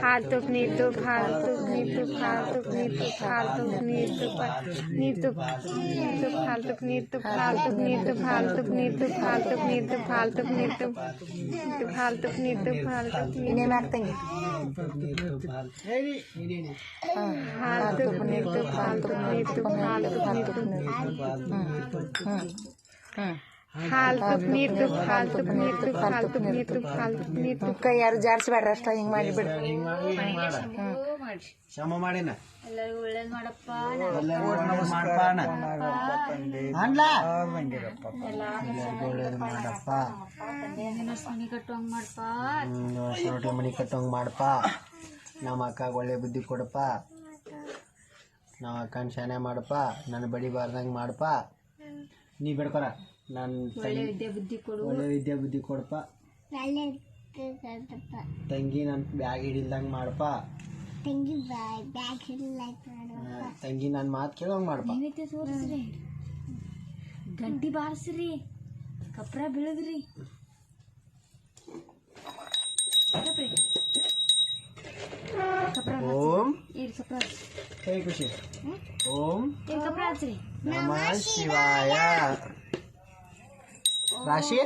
फालतू नीतू फालतू नीतू फालतू नीतू फालतू नीतू नीतू नीतू फालतू नीतू फालतू नीतू फालतू नीतू फालतू नीतू फालतू नीतू फालतू नीतू फालतू ಇನ್ನೇನು ಹಾಕ್ತಂಗೆ फालतू नीतू फालतू नीतू फालतू नीतू ಹಾಲ್ತುಕ್ ನೀರ್ ತುಕ್ ಯಾರು ಅಷ್ಟ ಹಿಂಗ್ ಮಾಡಿ ಬಿಡ್ರಿ ಶಮ ಮಾಡಿನ. ಮಾಡಪ್ಪ. ಮನಿ ಕಟ್ಟುವಂಗ್ ಮಾಡಪ್ಪ ನಮ್ಮ ಅಕ್ಕ ಒಳ್ಳೆ ಬುದ್ಧಿ ಕೊಡಪ್ಪ ನಮ್ಮ ಅಕ್ಕನ ಶಾನೆ ಮಾಡಪ್ಪ ನನ್ನ ಬಡಿ ಬಾರ್ದಂಗ್ ಮಾಡಪ್ಪ ನೀ ಬಿಡ್ಕೊರ. ನನ್ನ ಒಳ್ಳೆ ವಿದ್ಯೆ ಬುದ್ಧಿ ಕೊಡು. ಒಳ್ಳೆ ವಿದ್ಯೆ ಬುದ್ಧಿ ಕೊಡಪ್ಪ. ತಂಗಿ ನನ್ನ ಬ್ಯಾಗ್ ಹಿಡಿಲ್ದಂಗೆ ಮಾಡಪ್ಪ ಹಾ, ತಂಗಿ ನನ್ನ ಮಾತು ಕೇಳೋಂಗೆ ಮಾಡಪ್ಪ ನೈವೇದ್ಯ ತೋರಿಸ್ರಿ ಗಂಟಿ ಬಾರಿಸ್ರಿ. ಕಪ್ರ ಬೀಳದ್ರಿ. ಓಂ. ಹೇ ಖುಷಿ. ಓಂ. ಇಲ್ಲಿ ಕಪ್ರ ಹಚ್ರಿ ನಮ ಶಿವಾಯ. राशि